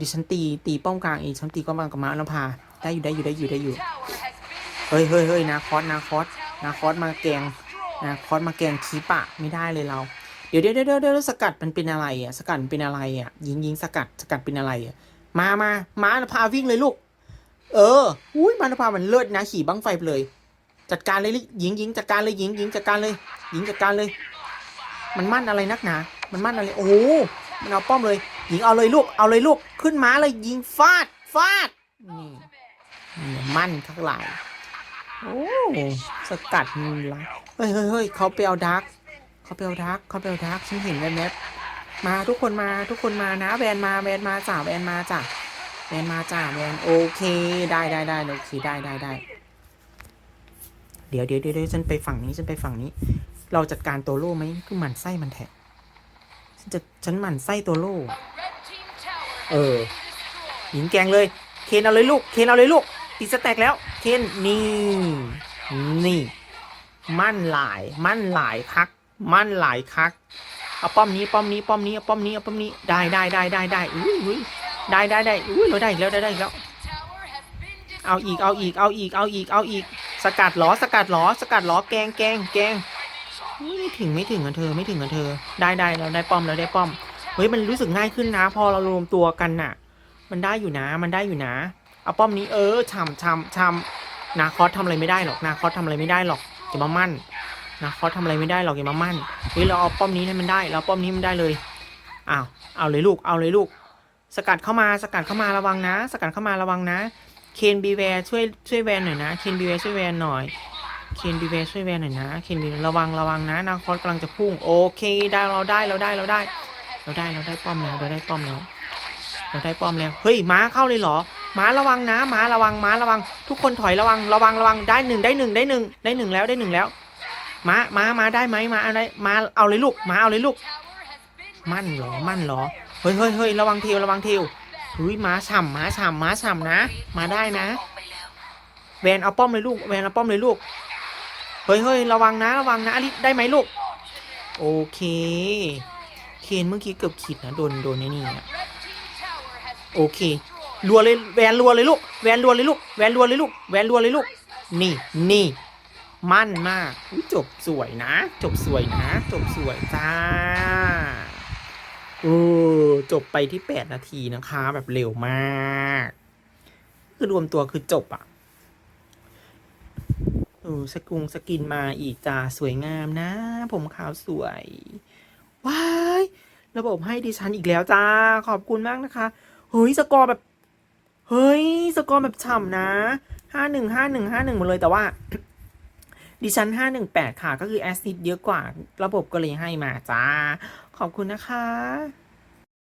ดิฉันตีตีป้อมกลางเองฉันตีป้อมกลางกับม้าแล้วพาได้อยู่ได้อยู่ได้อยู่ได้อยู่เฮ้ยเฮ้ยเฮ้ยนาคอสนาคอสนาคอสมาแกงนาคอสมาแกงคีปะไม่ได้เลยเรา เดี๋ยวเดี๋ยวเดี๋ยวเดี๋ยวสกัดมันเป็นอะไรอะสกัดมันเป็นอะไรอะยิงยิงสกัดสกัดเป็นอะไรอะมามาม้านภาวิ่งเลยลูก เอออุ้ยมานภามันเลิศนะขี่บังไฟไปเลย จัดการเลยลิยิงยิงจัดการเลยยิงยิงจัดการเลยยิงจัดการเลย มันมั่นอะไรนักหนา มันมั่นอะไรโอ้โหมันเอาป้อมเลย ยิงเอาเลยลูก เอาเลยลูก ขึ้นมาเลยยิงฟาด ฟาด นี่มั่นทั้งหลาย โอ้สกัดมือละเฮ้ยเฮ้ยเฮ้ยเขาไปเอาดักเขาไปเอาดักเขาไปเอาดักฉันเห็นแวบๆมาทุกคนมาทุกคนมานะแวนมาแวนมาจ้าแวนมาจ้าแวนมาจ้าแวนโอเคได้ได้ได้โอเคได้ได้ได้เดี๋ยวเดี๋ยวเดี๋ยวเดี๋ยวฉันไปฝั่งนี้ฉันไปฝั่งนี้ เราจัดการตัวโล่ไหมคือหมันไส้มันแทะฉันจะฉันหมันไส้ตัวโล่ เออหญิงแกงเลย เคนเอาเลยลูก เคนเอาเลยลูก ติดสแต็กแล้ว เคนนี่นี่ มั่นหลาย มั่นหลายคัก มั่นหลายคัก เอาป้อมนี้ป้อมนี้ป้อมนี้เอาป้อมนี้เอาป้อมนี้ ได้ได้ได้ได้ได้อุ้ยอุ้ยได้ได้ได้อุ้ยเราได้อีกแล้วได้ได้อีกแล้ว เอาอีกเอาอีกเอาอีกเอาอีกเอาอีก สกัดหรอสกัดหรอสกัดหรอแกงแกงแกงไม่ถึงไม่ถึงกันเธอไม่ถึงกันเธอ ได้ได้เราได้ป้อมเราได้ป้อม เฮ้ยมันรู้สึกง่ายขึ้นนะ พอเรารวมตัวกันน่ะ มันได้อยู่นะ มันได้อยู่นะ เอาป้อมนี้เออช่ำช่ำช่ำนาคอสทำอะไรไม่ได้หรอกนาคอสทำอะไรไม่ได้หรอกอย่ามามั่นนาคอสทำอะไรไม่ได้หรอกอย่ามามั่นเฮ้ยเราเอาป้อมนี้ให้มันได้เราป้อมนี้มันได้เลยอ้าวเอาเลยลูกเอาเลยลูก สกัดเข้ามาสกัดเข้ามาระวังนะ สกัดเข้ามาระวังนะเคนบีแวร์ช่วยช่วยแวนหน่อยนะเคนบีแวร์ช่วยแวนหน่อยเคนบีแวร์ช่วยแวนหน่อยนะเคนบีระวังระวังนะนาคอสกำลังจะพุ่งโอเคได้เราได้เราได้เราได้ เราได้เราได้ป้อมแล้วเราได้ป้อมแล้วเราได้ป้อมแล้วเฮ้ยม้าเข้าเลยเหรอม้าระวังนะม้าระวังม้าระวัง ทุกคนถอยระวังระวังระวังได้หนึ่งได้หนึ่งได้หนึ่งได้หนึ่งแล้วได้หนึ่งแล้วม้าม้าม้าได้ไหมม้าอะไรม้าเอาเลยลูกม้าเอาเลยลูก มั่นเหรอมั่นเหรอเฮ้ยเฮ้ยเฮ้ยระวังเทวระวังเทวเฮ้ยม้าฉ่ำม้าฉ่ำม้าฉ่ำนะมาได้นะ แวนเอาป้อมเลยลูกแวนเอาป้อมเลยลูกเฮ้ยเฮ้ยระวังนะระวังนะอลิได้ไหมลูก โอเคเค นเมื่อกี้เกือบขิดนะโดนโดนไอ้นี่อะโอเครัวเลยแวนรัวเลยลูกแวนรัวเลยลูกแวนรัวเลยลูกแวนรัวเลยลูกนี่นี่มั่นมากอุ๊ยจบสวยนะ จบสวยนะ จบสวยจ้าโอ้จบไปที่แปดนาทีนะคะ แบบเร็วมาก คือรวมตัวคือจบอะเออสกุงสกินมาอีกจ้าสวยงามนะ ผมขาวสวย ว้าย ระบบให้ดิฉันอีกแล้วจ้า ขอบคุณมากนะคะ เฮ้ย สกอร์แบบ เฮ้ย สกอร์แบบฉ่ำนะห้าหนึ่งห้าหนึ่งห้าหนึ่งหมดเลยแต่ว่า ดิฉันห้าหนึ่งแปดค่ะ ก็คือแอซิดเยอะกว่า ระบบก็เลยให้มาจ้า ขอบคุณนะคะ